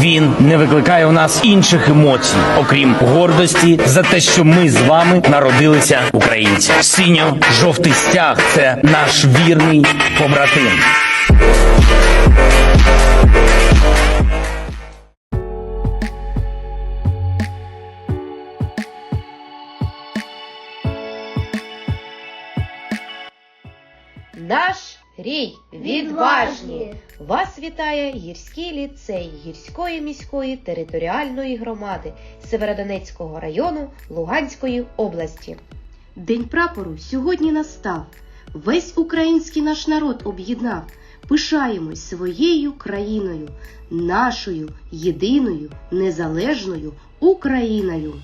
Він не викликає у нас інших емоцій, окрім гордості за те, що ми з вами народилися українці. Синьо-жовтий стяг це наш вірний побратим. Наш рій відважні! Вас вітає гірський ліцей гірської міської територіальної громади Северодонецького району Луганської області. День прапору сьогодні настав. Весь український наш народ об'єднав. Пишаємось своєю країною, нашою єдиною незалежною Україною.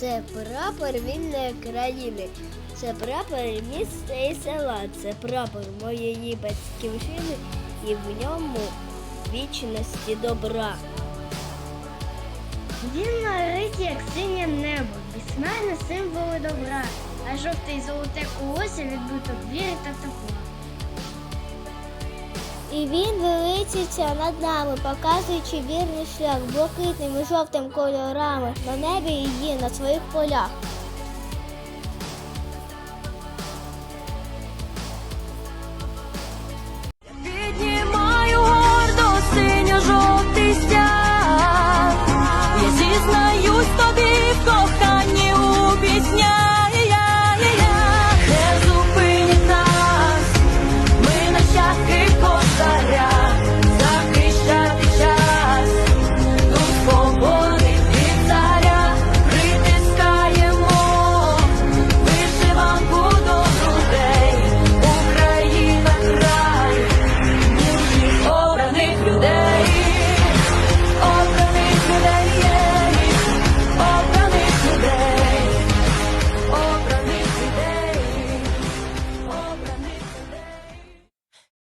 Це прапор вільної країни, це прапор міста і села, це прапор моєї батьківщини і в ньому вічності добра. Він наритий, як синє небо, безсмертне символи добра, а жовте і золоте колося відбиток віри та тепла. І він величиться над нами, показуючи вірний шлях блакитним і жовтим кольорами на небі є на своїх полях.